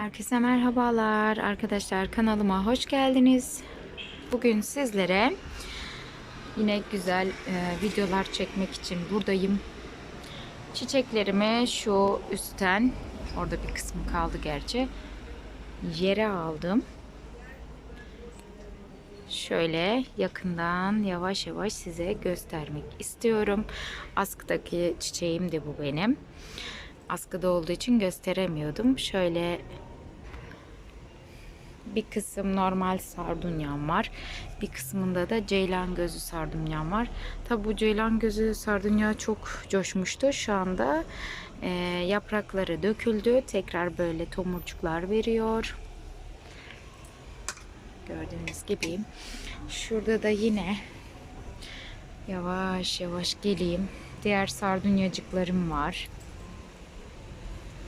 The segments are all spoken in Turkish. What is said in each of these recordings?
Herkese merhabalar arkadaşlar kanalıma hoş geldiniz. Bugün sizlere yine güzel e, videolar çekmek için buradayım. Çiçeklerimi şu üstten orada bir kısmı kaldı gerçi yere aldım. Şöyle yakından yavaş yavaş size göstermek istiyorum. Askıdaki çiçeğim de bu benim askıda olduğu için gösteremiyordum. Şöyle bir kısım normal sardunyam var. Bir kısmında da ceylan gözü sardunyam var. Tabi bu ceylan gözü sardunya çok coşmuştu. Şu anda e, yaprakları döküldü. Tekrar böyle tomurcuklar veriyor. Gördüğünüz gibi. Şurada da yine yavaş yavaş geleyim. Diğer sardunyacıklarım var.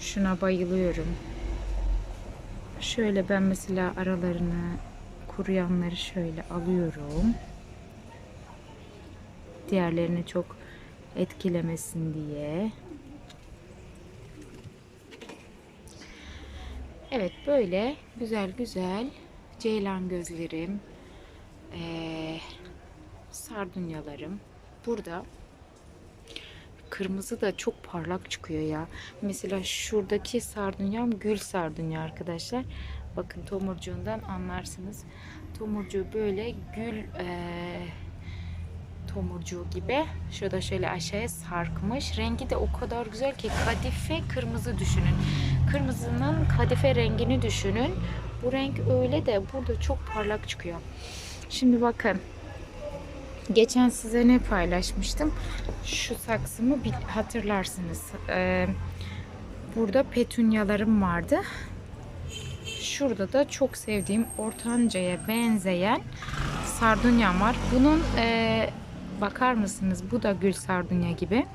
Şuna bayılıyorum. Şöyle ben mesela aralarını kuruyanları şöyle alıyorum. Diğerlerini çok etkilemesin diye. Evet böyle güzel güzel ceylan gözlerim, ee, sardunyalarım burada kırmızı da çok parlak çıkıyor ya. Mesela şuradaki sardunyam gül sardunya arkadaşlar. Bakın tomurcuğundan anlarsınız. Tomurcuğu böyle gül e, tomurcuğu gibi. Şurada şöyle aşağıya sarkmış. Rengi de o kadar güzel ki kadife kırmızı düşünün. Kırmızının kadife rengini düşünün. Bu renk öyle de burada çok parlak çıkıyor. Şimdi bakın Geçen size ne paylaşmıştım? Şu saksımı hatırlarsınız. Ee, burada petunyalarım vardı. Şurada da çok sevdiğim ortancaya benzeyen sardunyam var. Bunun e, bakar mısınız? Bu da gül sardunya gibi.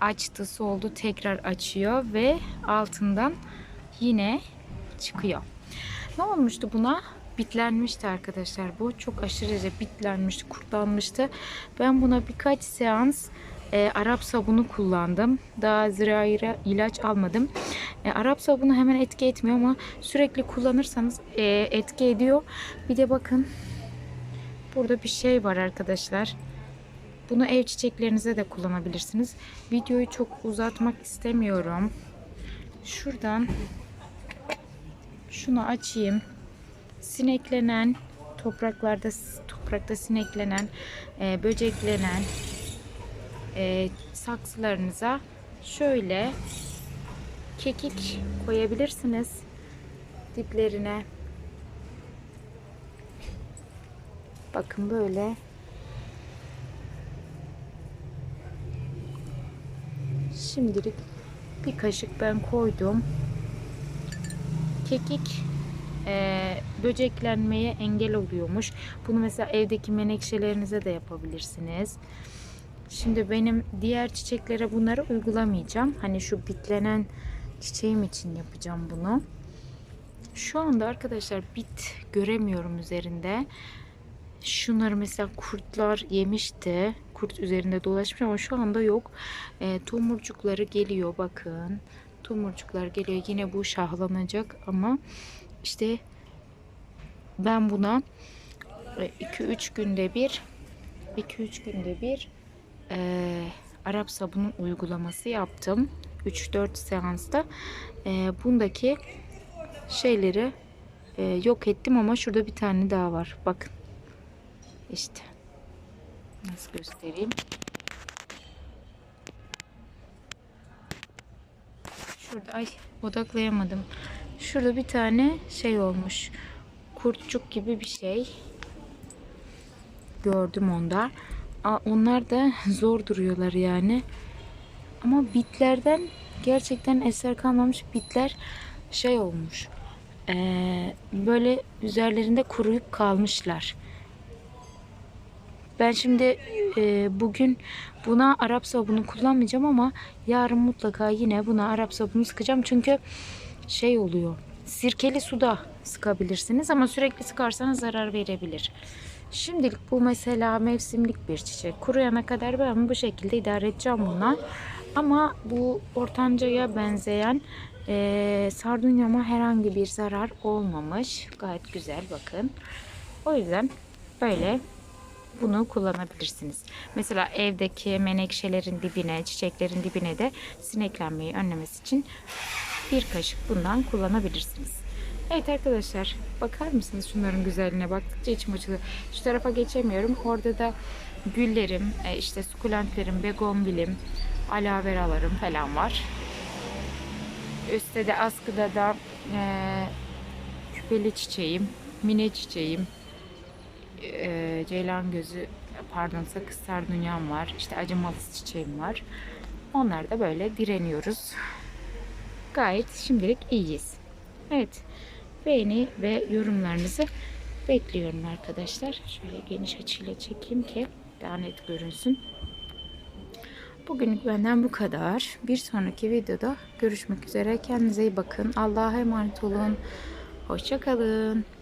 Açtı, soldu, tekrar açıyor ve altından yine çıkıyor. Ne olmuştu buna? Bitlenmişti arkadaşlar. Bu çok aşırı derece bitlenmişti, kurtlanmıştı. Ben buna birkaç seans e, Arap sabunu kullandım. Daha ziraira ilaç almadım. E, Arap sabunu hemen etki etmiyor ama sürekli kullanırsanız e, etki ediyor. Bir de bakın burada bir şey var arkadaşlar. Bunu ev çiçeklerinize de kullanabilirsiniz. Videoyu çok uzatmak istemiyorum. Şuradan şunu açayım sineklenen topraklarda toprakta sineklenen e, böceklenen e, saksılarınıza şöyle kekik koyabilirsiniz diplerine. Bakın böyle. Şimdilik bir kaşık ben koydum. Kekik e, böceklenmeye engel oluyormuş. Bunu mesela evdeki menekşelerinize de yapabilirsiniz. Şimdi benim diğer çiçeklere bunları uygulamayacağım. Hani şu bitlenen çiçeğim için yapacağım bunu. Şu anda arkadaşlar bit göremiyorum üzerinde. Şunları mesela kurtlar yemişti. Kurt üzerinde dolaşmış ama şu anda yok. E, tomurcukları geliyor bakın. Tomurcuklar geliyor. Yine bu şahlanacak ama işte ben buna 2-3 günde bir 2-3 günde bir e, Arap sabunu uygulaması yaptım. 3-4 seansta e, bundaki şeyleri e, yok ettim ama şurada bir tane daha var. Bakın. İşte. Nasıl göstereyim? Şurada ay odaklayamadım. Şurada bir tane şey olmuş. Kurtçuk gibi bir şey. Gördüm onda. Aa, onlar da zor duruyorlar yani. Ama bitlerden gerçekten eser kalmamış bitler şey olmuş. Ee, böyle üzerlerinde kuruyup kalmışlar. Ben şimdi e, bugün buna Arap sabunu kullanmayacağım ama yarın mutlaka yine buna Arap sabunu sıkacağım. Çünkü şey oluyor. Sirkeli suda sıkabilirsiniz ama sürekli sıkarsanız zarar verebilir. Şimdilik bu mesela mevsimlik bir çiçek. Kuruyana kadar ben bu şekilde idare edeceğim bunlar. Ama bu ortancaya benzeyen Ee, sardunyama herhangi bir zarar olmamış. Gayet güzel bakın. O yüzden böyle bunu kullanabilirsiniz. Mesela evdeki menekşelerin dibine, çiçeklerin dibine de sineklenmeyi önlemesi için bir kaşık bundan kullanabilirsiniz. Evet arkadaşlar bakar mısınız şunların güzelliğine baktıkça içim açılıyor. Şu tarafa geçemiyorum. Orada da güllerim, e, işte sukulentlerim, begonvilim, aloe veralarım falan var. Üstte de askıda da e, küpeli çiçeğim, mine çiçeğim, e, ceylan gözü pardon sakız sardunyam var. İşte acımalı çiçeğim var. Onlar da böyle direniyoruz. Gayet şimdilik iyiyiz. Evet. Beğeni ve yorumlarınızı bekliyorum arkadaşlar. Şöyle geniş açıyla çekeyim ki daha net görünsün. Bugünlük benden bu kadar. Bir sonraki videoda görüşmek üzere. Kendinize iyi bakın. Allah'a emanet olun. Hoşçakalın.